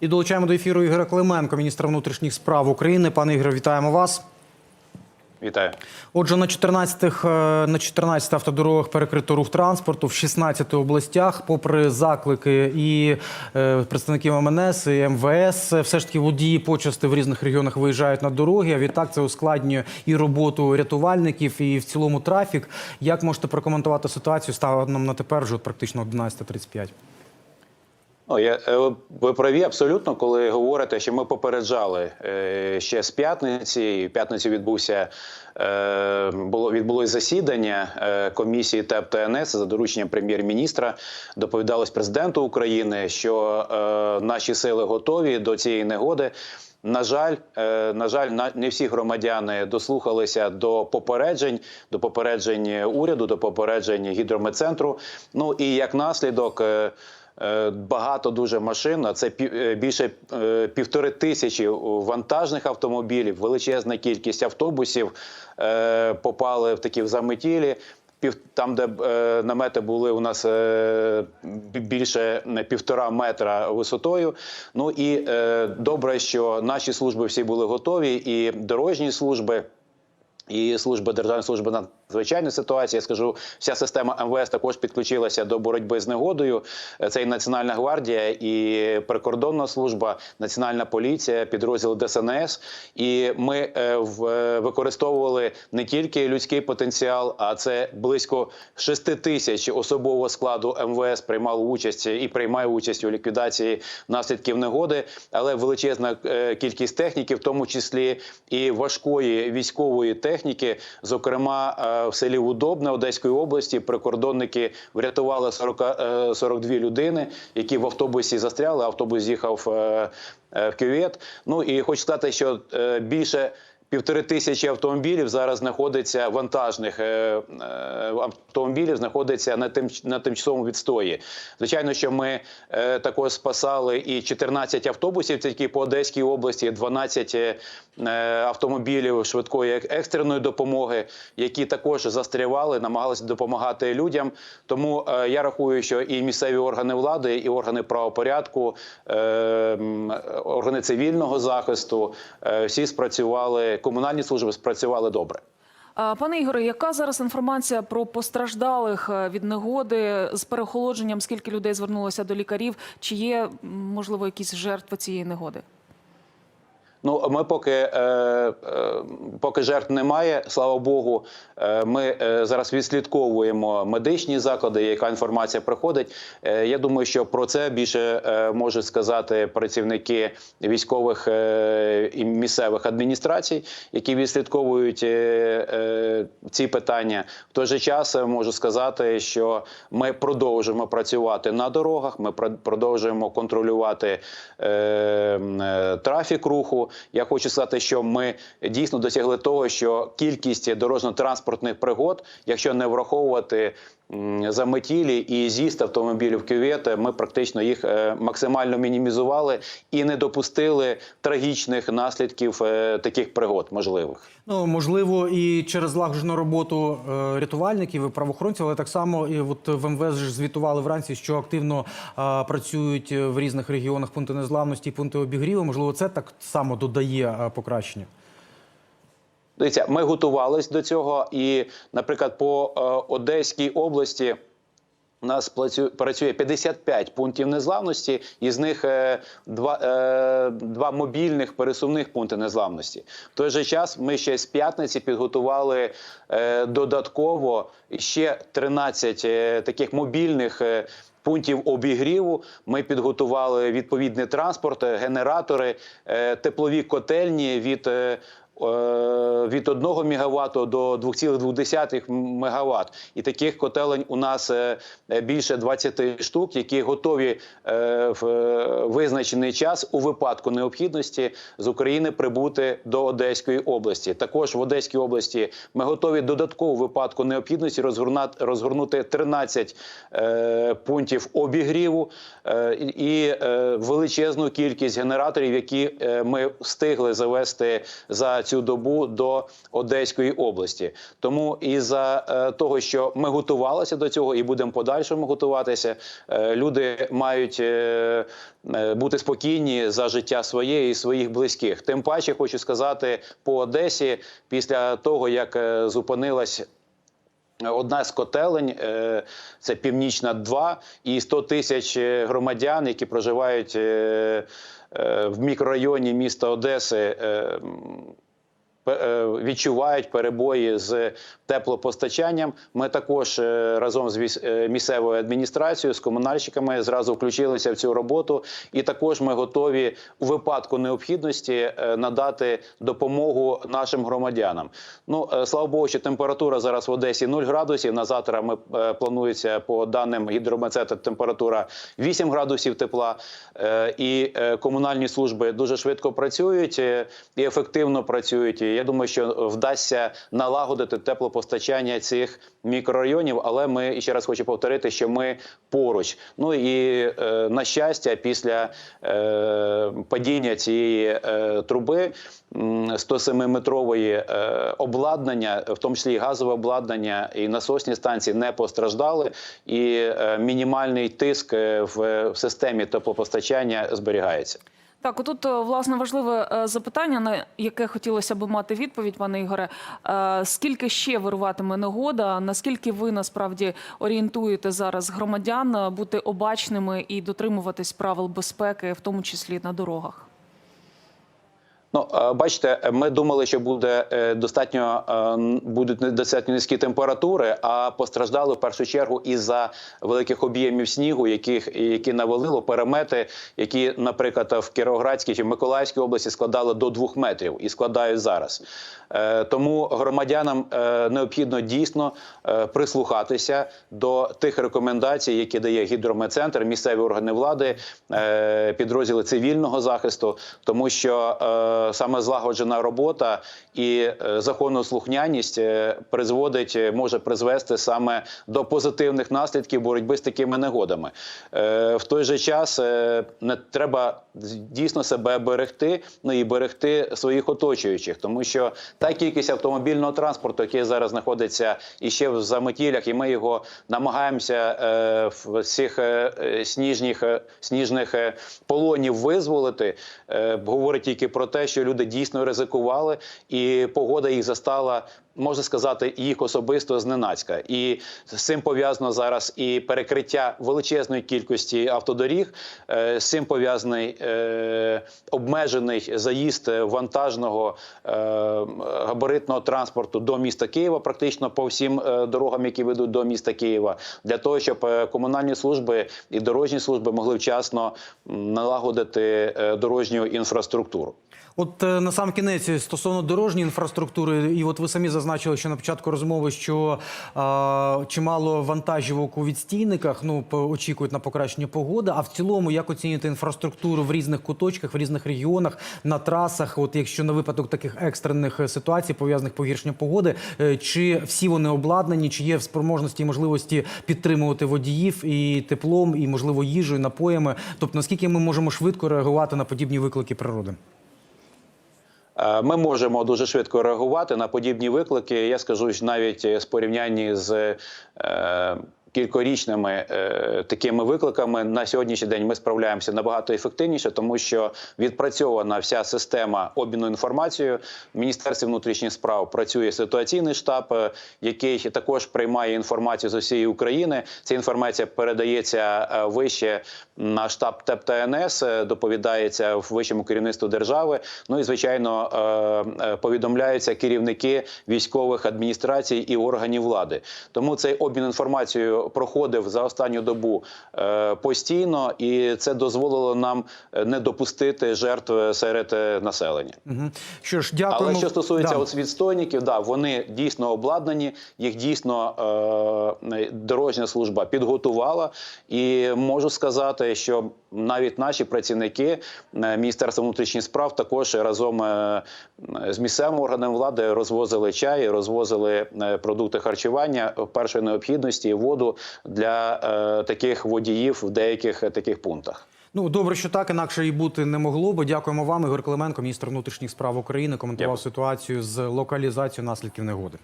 І долучаємо до ефіру Ігоря Клименко, міністра внутрішніх справ України. Пане Ігоре, вітаємо вас. Вітаю. Отже, на 14, е, на 14 автодорогах перекрито рух транспорту в 16 областях, попри заклики і е, представників МНС і МВС, все ж таки водії почасти в різних регіонах виїжджають на дороги. А відтак це ускладнює і роботу рятувальників, і в цілому трафік. Як можете прокоментувати ситуацію станом на тепер вже практично 11.35? Ну, я, е, ви праві абсолютно, коли говорите, що ми попереджали е, ще з п'ятниці. П'ятницю відбувся е, було відбулось засідання комісії ТЕП ТНС за дорученням прем'єр-міністра. Доповідалось президенту України, що наші сили готові до цієї негоди. На жаль, на жаль, не всі громадяни дослухалися до попереджень, до попереджень уряду, до попереджень гідрометцентру. Ну і як наслідок. Е, Багато дуже машин, це е, більше е, півтори тисячі вантажних автомобілів, величезна кількість автобусів попали в такі в заметілі. Там, де е, намети були у нас е, більше півтора метра висотою. Ну і е, добре, що наші служби всі були готові, і дорожні служби. І служба Державної служби надзвичайної ситуації, я скажу, вся система МВС також підключилася до боротьби з негодою. Це і Національна гвардія, і прикордонна служба, Національна поліція, підрозділ ДСНС. І ми е, в- використовували не тільки людський потенціал, а це близько 6 тисяч особового складу МВС приймало участь і приймає участь у ліквідації наслідків негоди, але величезна е, кількість техніки, в тому числі і важкої військової техніки. Зокрема, е, в селі Удобне Одеської області прикордонники врятували 40, е, 42 людини, які в автобусі застряли. Автобус їхав е, е, в кювет. Ну і хочу сказати, що е, більше. Півтори тисячі автомобілів зараз знаходиться вантажних е, е, автомобілів, знаходиться на тим на тимчасовому відстої. Звичайно, що ми е, також спасали і 14 автобусів, тільки по Одеській області, 12 е, автомобілів швидкої екстреної допомоги, які також застрявали, намагалися допомагати людям. Тому я рахую, що і місцеві органи влади, і органи правопорядку, органи цивільного захисту всі спрацювали, комунальні служби спрацювали добре. Пане Ігоре, яка зараз інформація про постраждалих е, від негоди з переохолодженням? Скільки людей звернулося до лікарів? Чи є можливо якісь жертви цієї негоди? Ну, ми поки, е, е, поки жертв немає, слава Богу. Е, ми е, зараз відслідковуємо медичні заклади, яка інформація приходить. Е, я думаю, що про це більше е, можуть сказати працівники військових е, і місцевих адміністрацій, які відслідковують е, е, ці питання. В той же час е, можу сказати, що ми продовжуємо працювати на дорогах. Ми продовжуємо контролювати е, е, трафік руху. Я хочу сказати, що ми дійсно досягли того, що кількість дорожньо-транспортних пригод, якщо не враховувати заметілі і з'їзд автомобілів кювет, ми практично їх е, максимально мінімізували і не допустили трагічних наслідків е, таких пригод можливих. Ну можливо, і через злагоджену роботу е, рятувальників і правоохоронців, але так само і от в МВС ж звітували вранці, що активно працюють в різних регіонах пункти незламності і пункти обігріву. Можливо, це так само додає покращення. Дивіться, ми готувались до цього, і, наприклад, по е, Одеській області. У нас працю- працює 55 пунктів незламності, із них е, два, е, два мобільних пересувних пункти незламності. В той же час ми ще з п'ятниці підготували додатково ще 13 е, таких мобільних. Пунктів обігріву ми підготували відповідний транспорт, генератори, теплові котельні від від 1 МВт до 2,2 МВт. І таких котелень у нас е, е, більше 20 штук, які готові е, в е, визначений час у випадку необхідності з України прибути до Одеської області. Також в Одеській області ми готові додатково в випадку необхідності розгорнути 13 е, пунктів обігріву е, і е, величезну кількість генераторів, які е, ми встигли завести за цю добу до Одеської області. Тому із за е, того, що ми готувалися до цього і будемо подальшому готуватися, е, люди мають е, бути спокійні за життя своє і своїх близьких. Тим паче хочу сказати по Одесі, після того як зупинилась Одна з котелень це північна 2 і 100 тисяч громадян, які проживають в мікрорайоні міста Одеси. Е, Відчувають перебої з теплопостачанням. Ми також е, разом з е, місцевою адміністрацією, з комунальщиками зразу включилися в цю роботу, і також ми готові у випадку необхідності надати допомогу нашим громадянам. Ну слава Богу, що температура зараз в Одесі 0 градусів. На завтра ми планується по даним гідрометцета температура 8 градусів тепла. І комунальні служби дуже швидко працюють і ефективно працюють. Я думаю, що вдасться налагодити теплопостачання цих мікрорайонів. Але ми ще раз хочу повторити, що ми поруч. Ну і е, на щастя, після е, падіння цієї е, труби 107-метрової е, обладнання, в тому числі і газове обладнання і насосні станції не постраждали, і е, мінімальний тиск е, в, в системі теплопостачання зберігається. Так, отут е, власне важливе е, запитання, на яке хотілося б мати відповідь, пане Ігоре. Е, Скільки ще вируватиме негода? Наскільки ви насправді орієнтуєте зараз громадян бути обачними і дотримуватись правил безпеки, в тому числі на дорогах? Ну, е, бачите, ми думали, що буде е, достатньо е, будуть достатньо низькі температури, а постраждали в першу чергу із-за великих об'ємів снігу, яких які навалило перемети, які, наприклад, в Кіровоградській чи Миколаївській області складали до двох метрів і складають зараз. Тому громадянам необхідно дійсно прислухатися до тих рекомендацій, які дає гідрометцентр, місцеві органи влади, підрозділи цивільного захисту, тому що саме злагоджена робота і е, законослухняність е, призводить, е, може призвести саме до позитивних наслідків боротьби з такими негодами. В той же час не треба дійсно себе берегти, ну і берегти своїх оточуючих, тому що та кількість автомобільного транспорту, який зараз знаходиться іще в заметілях, і ми його намагаємося в цих е, сніжних, полонів визволити, говорить тільки про те, що люди дійсно ризикували, і погода їх застала. Можна сказати, їх особисто зненацька, і з цим пов'язано зараз і перекриття величезної кількості автодоріг. е, З цим пов'язаний е, обмежений заїзд вантажного е, габаритного транспорту до міста Києва, практично по всім дорогам, які ведуть до міста Києва, для того, щоб комунальні служби і дорожні служби могли вчасно налагодити дорожню інфраструктуру. От на сам кінець стосовно дорожньої інфраструктури, і от ви самі зазначили, що на початку розмови, що а, чимало вантажівок у відстійниках ну очікують на покращення погоди. А в цілому, як оцінюєте інфраструктуру в різних куточках, в різних регіонах, на трасах? От якщо на випадок таких екстрених е, ситуацій, пов'язаних погіршенням погоди, е, чи всі вони обладнані, чи є в спроможності і можливості підтримувати водіїв і теплом, і можливо їжею, напоями? Тобто наскільки ми можемо швидко реагувати на подібні виклики природи? Е, Ми можемо дуже швидко реагувати на подібні виклики. Я скажу навіть з порівнянні з е, кількорічними е, такими викликами на сьогоднішній день ми справляємося набагато ефективніше, тому що відпрацьована вся система обміну інформацією. Міністерстві внутрішніх справ працює ситуаційний штаб, е, який також приймає інформацію з усієї України. Ця інформація передається е, вище на штаб ТЕП та е, доповідається в вищому керівництву держави. Ну і звичайно повідомляються керівники військових адміністрацій і органів влади. Тому цей обмін інформацією проходив за останню добу е, постійно, і це дозволило нам е, не допустити жертв серед е, населення. Угу. Що ж, дякуємо. Але що стосується Да. от відстойників, да, вони дійсно обладнані, їх дійсно е, дорожня служба підготувала. І можу сказати, що навіть наші працівники е, Міністерства внутрішніх справ також разом е, з місцевими органами влади розвозили чай, розвозили е, продукти харчування першої необхідності воду для таких водіїв в деяких таких пунктах. Ну добре, що так інакше і бути не могло. Бо дякуємо вам, Ігор Клименко, міністр внутрішніх справ України, коментував Дякую. ситуацію з локалізацією наслідків негоди.